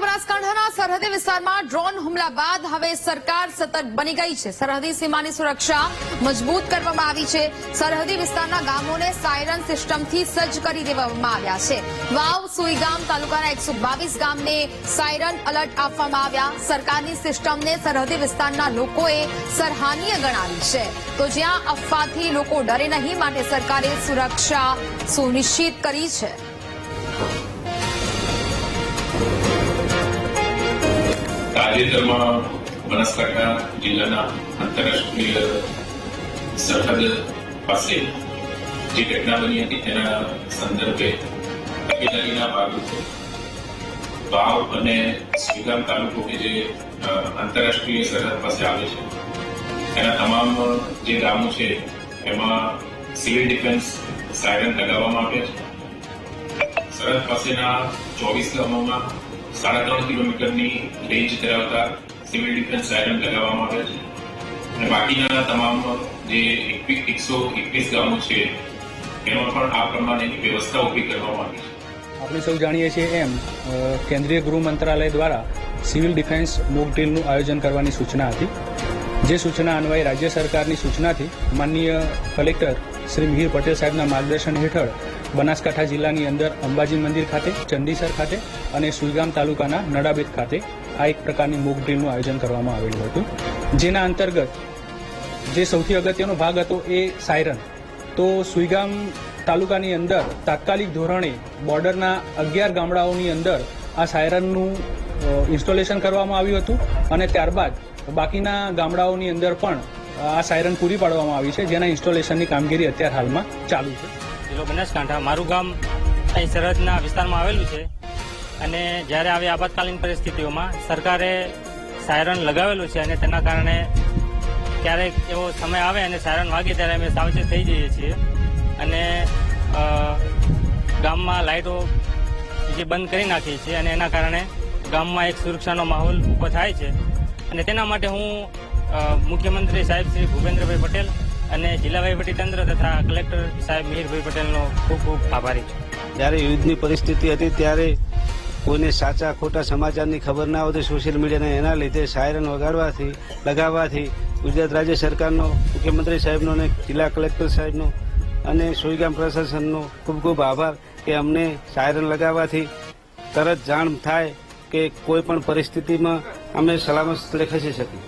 બનાસકાંઠાના સરહદી વિસ્તારમાં ડ્રોન હુમલા બાદ હવે સરકાર સતર્ક બની ગઈ છે. સરહદી સીમાની સુરક્ષા મજબૂત કરવામાં આવી છે. સરહદી વિસ્તારના ગામોને સાયરન સિસ્ટમથી સજ્જ કરી દેવામાં આવ્યા છે. વાવ, સુઈગામ તાલુકાના એકસો ગામને સાયરન એલર્ટ આપવામાં આવ્યા. સરકારની સિસ્ટમને સરહદી વિસ્તારના લોકોએ સરાહનીય ગણાવી છે. તો જ્યાં અફવાથી લોકો ડરે નહીં, માટે સરકારે સુરક્ષા સુનિશ્ચિત કરી છે. તાજેતરમાં બનાસકાંઠા જિલ્લાના આંતરરાષ્ટ્રીય સરહદ પાસે જે ઘટના બની હતી તેના સંદર્ભે તકેદારીના ભાગરૂપે વાવ અને શ્રીગામ તાલુકો કે જે આંતરરાષ્ટ્રીય સરહદ પાસે આવે છે એના તમામ જે ગામો છે એમાં સિવિલ ડિફેન્સ સાયરન લગાવવામાં આવ્યા છે સરહદ પાસેના ચોવીસ ગામોમાં સાડા ત્રણ કિલોમીટરની રેન્જ ધરાવતા સિવિલ ડિફેન્સ સાયરન લગાવવામાં આવ્યા છે. અને બાકીના તમામ જે એકસો એકવીસ ગામો છે, એમાં પણ આ પ્રમાણેની વ્યવસ્થા ઊભી કરવામાં આવી છે. આપણે સૌ જાણીએ છીએ એમ કેન્દ્રીય ગૃહ મંત્રાલય દ્વારા સિવિલ ડિફેન્સ મોક ડ્રીલનું આયોજન કરવાની સૂચના હતી. જે સૂચના અન્વયે રાજ્ય સરકારની સૂચનાથી માનનીય કલેક્ટર શ્રી મિહિર પટેલ સાહેબના માર્ગદર્શન હેઠળ બનાસકાંઠા જિલ્લાની અંદર અંબાજી મંદિર ખાતે, ચંડીસર ખાતે અને સુઈગામ તાલુકાના નડાબેદ ખાતે આ એક પ્રકારની મોક ડ્રીલનું આયોજન કરવામાં આવેલું હતું. જેના અંતર્ગત જે સૌથી અગત્યનો ભાગ હતો એ સાયરન. તો સુઈગામ તાલુકાની અંદર તાત્કાલિક ધોરણે બોર્ડરના અગિયાર ગામડાઓની અંદર આ સાયરનનું ઇન્સ્ટોલેશન કરવામાં આવ્યું હતું અને ત્યારબાદ બાકીના ગામડાઓની અંદર પણ આ સાયરન પૂરી પાડવામાં આવી છે, જેના ઇન્સ્ટોલેશનની કામગીરી અત્યારે હાલમાં ચાલુ છે. જિલ્લો બનાસકાંઠા. મારું ગામ અહીં સરહદના વિસ્તારમાં આવેલું છે અને જ્યારે આવી આપાતકાલીન પરિસ્થિતિઓમાં સરકારે સાયરન લગાવેલું છે અને તેના કારણે ક્યારેક એવો સમય આવે અને સાયરન વાગે ત્યારે અમે સાવચેત થઈ જઈએ છીએ. અને ગામમાં લાઇટો જે બંધ કરી નાખી છે અને એના કારણે ગામમાં એક સુરક્ષાનો માહોલ ઊભો થાય છે. અને તેના માટે હું મુખ્યમંત્રી સાહેબ શ્રી ભૂપેન્દ્રભાઈ પટેલ અને જિલ્લા વહીવટીતંત્ર તથા કલેક્ટર સાહેબ મિહિરભાઈ પટેલનો ખૂબ ખૂબ આભારી છું. જ્યારે યુદ્ધની પરિસ્થિતિ હતી ત્યારે કોઈને સાચા ખોટા સમાચારની ખબર ના હોતી સોશિયલ મીડિયાના એના લીધે સાયરન વગાડવાથી, લગાવવાથી ગુજરાત રાજ્ય સરકારનો, મુખ્યમંત્રી સાહેબનો અને જિલ્લા કલેક્ટર સાહેબનો અને સુઈગામ પ્રશાસનનો ખૂબ ખૂબ આભાર કે અમને સાયરન લગાવવાથી તરત જાણ થાય કે કોઈ પણ પરિસ્થિતિમાં અમે સલામત સ્થળે ખસી શકીએ.